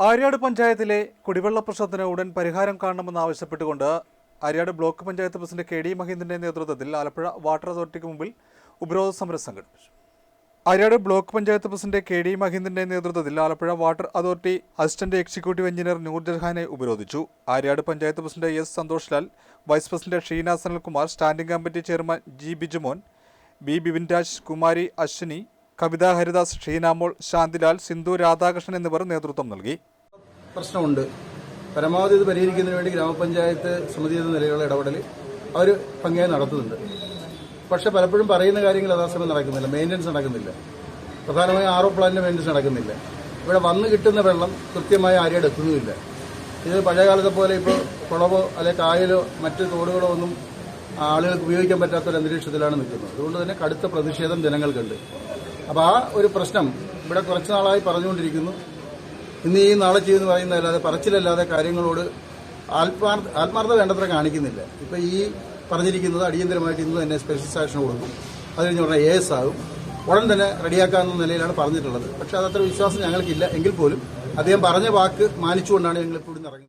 ആര്യാട് പഞ്ചായത്തിലെ കുടിവെള്ള പ്രശ്നത്തിന് ഉടൻ പരിഹാരം കാണണമെന്ന് ആവശ്യപ്പെട്ടുകൊണ്ട് Aryad block panchayat president K D മഹീന്ദ്രന്റെ നേതൃത്വത്തിൽ ആലപ്പുഴ വാട്ടർ അതോറിറ്റിക്ക് മുമ്പിൽ ഉപരോധ സമരം സംഘടിപ്പിച്ചു. Aryad block panchayat president K D മഹീന്ദ്രന്റെ നേതൃത്വത്തിൽ Alappuzha water authority assistant executive engineer നൂർജഹാനെ ഉപരോധിച്ചു. Aryad panchayat president S Santhosh Lal vice president Sheena Sanalkumar standing committee chairman G Bijumon B Bipin Raj Kumari Ashwini Kavitha Haridas Sheenamol Shanthilal Sindhu Radhakrishnan എന്നിവർ നേതൃത്വം നൽകി. പ്രശ്നമുണ്ട്. പരമാവധി ഇത് പരിഹരിക്കുന്നതിന് വേണ്ടി ഗ്രാമപഞ്ചായത്ത് സമിതി എന്ന നിലയിലുള്ള ഇടപെടൽ അവർ ഭംഗിയായി നടത്തുന്നുണ്ട്. പക്ഷെ പലപ്പോഴും പറയുന്ന കാര്യങ്ങൾ യഥാസമയം നടക്കുന്നില്ല. മെയിന്റനൻസ് നടക്കുന്നില്ല. പ്രധാനമായും ആറോ പ്ലാന്റിന്റെ മെയിന്റനൻസ് നടക്കുന്നില്ല. ഇവിടെ വന്ന് കിട്ടുന്ന വെള്ളം കൃത്യമായി ആരെയും എത്തുന്നുമില്ല ഇത് പഴയകാലത്തെ പോലെ ഇപ്പോൾ കുളവോ അല്ലെങ്കിൽ കായലോ മറ്റ് തോടുകളോ ഒന്നും ആളുകൾക്ക് ഉപയോഗിക്കാൻ പറ്റാത്ത ഒരു അന്തരീക്ഷത്തിലാണ് നിൽക്കുന്നത്. അതുകൊണ്ട് തന്നെ കടുത്ത പ്രതിഷേധം ജനങ്ങൾക്കുണ്ട്. അപ്പോൾ ആ ഒരു പ്രശ്നം ഇവിടെ കുറച്ച് നാളായി പറഞ്ഞുകൊണ്ടിരിക്കുന്നു. ഇന്ന് ഈ നാളെ ചെയ്യുമെന്ന് പറയുന്നതല്ലാതെ പറച്ചിലല്ലാതെ കാര്യങ്ങളോട് ആത്മാർത്ഥ വേണ്ടത്ര കാണിക്കുന്നില്ല. ഇപ്പൊ ഈ പറഞ്ഞിരിക്കുന്നത് അടിയന്തരമായിട്ട് ഇന്ന് തന്നെ സ്പെഷ്യൽ സാക്ഷൻ കൊടുക്കും. അത് കഴിഞ്ഞ് എ എസ് ആകും. ഉടൻ തന്നെ റെഡിയാക്കാവുന്ന നിലയിലാണ് പറഞ്ഞിട്ടുള്ളത്. പക്ഷെ അതത്ര വിശ്വാസം ഞങ്ങൾക്കില്ല. എങ്കിൽ പോലും അദ്ദേഹം പറഞ്ഞ വാക്ക് മാനിച്ചുകൊണ്ടാണ് ഞങ്ങൾ ഇവിടുന്ന് ഇറങ്ങുന്നത്.